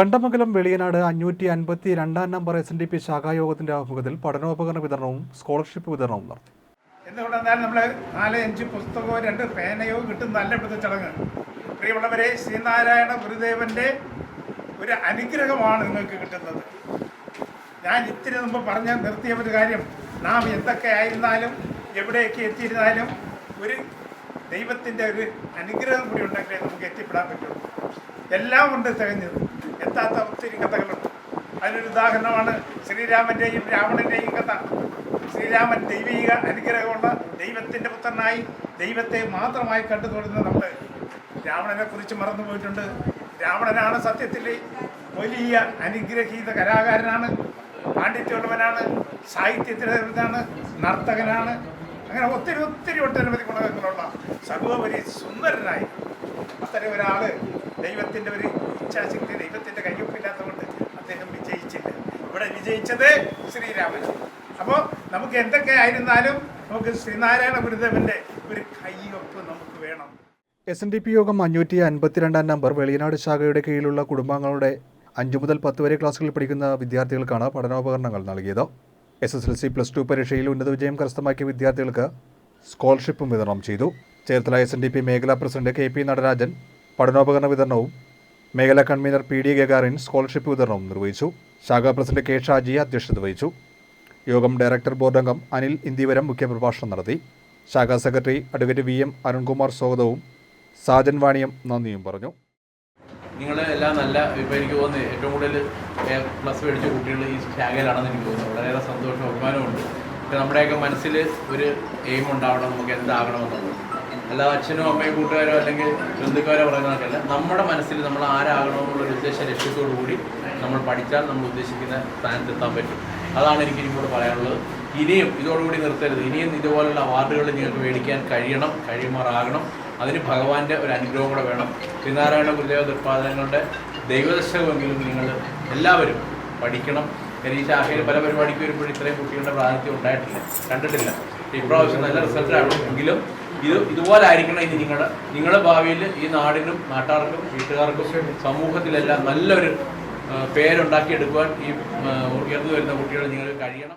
കണ്ടമംഗലം വെളിയനാട് അഞ്ഞൂറ്റി അൻപത്തി രണ്ടാം number S N D P ശാഖായോഗത്തിന്റെ ആഭിമുഖ്യത്തിൽ പഠനോപകരണ വിതരണവും സ്കോളർഷിപ്പ് വിതരണവും നടത്തി. എന്തുകൊണ്ടെന്നാൽ നമ്മൾ നാല് അഞ്ച് രണ്ട് പേനയോ കിട്ടുന്നതല്ല ഇവിടുത്തെ ചടങ്ങ്. പ്രിയമുള്ളവരെ ശ്രീനാരായണ ഗുരുദേവന്റെ ഒരു അനുഗ്രഹമാണ് നിങ്ങൾക്ക് കിട്ടുന്നത്. ഞാൻ ഇത്തിരി മുമ്പ് പറഞ്ഞ നിർത്തിയ ഒരു കാര്യം. നാം എന്തൊക്കെ ആയിരുന്നാലും എവിടെയൊക്കെ എത്തിയിരുന്നാലും ഒരു ദൈവത്തിന്റെ ഒരു അനുഗ്രഹം കൂടി ഉണ്ടെങ്കിലേ നമുക്ക് എത്തിപ്പെടാൻ പറ്റുള്ളൂ. എല്ലാം ഉണ്ട് തികഞ്ഞത് എത്താത്ത ഒത്തിരി കഥകളുണ്ട്. അതിനൊരു ഉദാഹരണമാണ് ശ്രീരാമന്റെയും രാവണന്റെയും കഥ. ശ്രീരാമൻ ദൈവിക അനുഗ്രഹമുള്ള ദൈവത്തിന്റെ പുത്രനായി ദൈവത്തെ മാത്രമായി കണ്ടു തുടങ്ങുന്ന നമ്മൾ രാവണനെ കുറിച്ച് മറന്നു പോയിട്ടുണ്ട്. രാവണനാണ് സത്യത്തിൽ വലിയ അനുഗ്രഹീത കലാകാരനാണ്. പാണ്ഡിത്യമുള്ളവനാണ് സാഹിത്യത്തിലാണ് നർത്തകനാണ്. അങ്ങനെ ഒത്തിരി ഒത്തിരി ഒട്ടനവധി ഗുണങ്ങളുള്ള സർവോപരി സുന്ദരനായി. അത്തരം ഒരാൾ ദൈവത്തിന്റെ ഒരു ഇച്ഛാശക്തി ദൈവത്തിന്റെ കയ്യൊപ്പില്ലാത്തതുകൊണ്ട് അദ്ദേഹം വിജയിച്ചില്ല. ഇവിടെ വിജയിച്ചത് ശ്രീരാമൻ അപ്പോൾ നമുക്ക് എന്തൊക്കെ ആയിരുന്നാലും നമുക്ക് ശ്രീനാരായണ ഗുരുദേവന്റെ ഒരു കയ്യൊപ്പ് നമുക്ക് വേണം. എസ് എൻ ഡി പി യോഗം അഞ്ഞൂറ്റി അൻപത്തിരണ്ടാം നമ്പർ വെളിയനാട് ശാഖയുടെ കീഴിലുള്ള കുടുംബാംഗങ്ങളുടെ അഞ്ചു മുതൽ പത്ത് വരെ ക്ലാസ്സുകളിൽ പഠിക്കുന്ന വിദ്യാർത്ഥികൾക്കാണ് പഠനോപകരണങ്ങൾ നൽകിയത്. S S L C plus two പരീക്ഷയിൽ ഉന്നത വിജയം കരസ്ഥമാക്കിയ വിദ്യാർത്ഥികൾക്ക് സ്കോളർഷിപ്പും വിതരണം ചെയ്തു. Cherthala S N D P മേഖലാ പ്രസിഡന്റ് കെ പി നടരാജൻ പഠനോപകരണ വിതരണവും മേഖലാ convener P D Gagarin scholarship വിതരണവും നിർവഹിച്ചു. ശാഖാ പ്രസിഡന്റ് കെ ഷാജി അധ്യക്ഷത വഹിച്ചു. യോഗം ഡയറക്ടർ ബോർഡ് അംഗം അനിൽ ഇന്ദിവരം മുഖ്യപ്രഭാഷണം നടത്തി. ശാഖാ secretary advocate V M Arunkumar സ്വാഗതവും സാജൻ വാണിയം നന്ദിയും പറഞ്ഞു. നിങ്ങൾ എല്ലാം നല്ല ഇപ്പോൾ എനിക്ക് തോന്നുന്നത് ഏറ്റവും കൂടുതൽ പ്ലസ് മേടിച്ച കുട്ടികൾ ഈ ശാഖയിലാണെന്ന് എനിക്ക് തോന്നുന്നത് വളരെയേറെ സന്തോഷം അഭിമാനമുണ്ട് പക്ഷെ നമ്മുടെയൊക്കെ മനസ്സിൽ ഒരു എയിം ഉണ്ടാവണം നമുക്ക് എന്താകണമെന്നുള്ളത്. അല്ലാതെ അച്ഛനും അമ്മയും കൂട്ടുകാരോ അല്ലെങ്കിൽ ബന്ധുക്കാരോ പറയുന്നതൊക്കെയല്ല നമ്മുടെ മനസ്സിൽ നമ്മൾ ആരാകണമെന്നുള്ളൊരു ഉദ്ദേശ ലക്ഷ്യത്തോടു കൂടി നമ്മൾ പഠിച്ചാൽ നമ്മൾ ഉദ്ദേശിക്കുന്ന സ്ഥാനത്ത് എത്താൻ പറ്റും. അതാണ് എനിക്ക് ഇനിയും കൂടെ പറയാനുള്ളത്. ഇനിയും ഇതോടുകൂടി നിർത്തരുത്. ഇനിയും ഇതുപോലുള്ള അവാർഡുകൾ നിങ്ങൾക്ക് മേടിക്കാൻ കഴിയണം കഴിയുമാറാകണം. അതിന് ഭഗവാന്റെ ഒരു അനുഗ്രഹം കൂടെ വേണം. ശ്രീനാരായണ ഗുരുദേവ ദൃക്പാദനങ്ങളുടെ ദൈവദർശകമെങ്കിലും നിങ്ങൾ എല്ലാവരും പഠിക്കണം. എനിക്ക് ശാഖയിൽ പല പരിപാടിക്ക് വരുമ്പോഴും ഇത്രയും കുട്ടികളുടെ പ്രാതിനിധ്യം ഉണ്ടായിട്ടില്ല കണ്ടിട്ടില്ല. ഇപ്രാവശ്യം നല്ല റിസൾട്ടാണ്. എങ്കിലും ഇത് ഇതുപോലെ ആയിരിക്കണം ഇനി നിങ്ങളുടെ നിങ്ങളുടെ ഭാവിയിൽ ഈ നാടിനും നാട്ടുകാർക്കും വീട്ടുകാർക്കും സമൂഹത്തിലെല്ലാം നല്ലൊരു പേരുണ്ടാക്കിയെടുക്കുവാൻ ഈ ഉയർന്നു വരുന്ന കുട്ടികൾ നിങ്ങൾ കഴിയണം.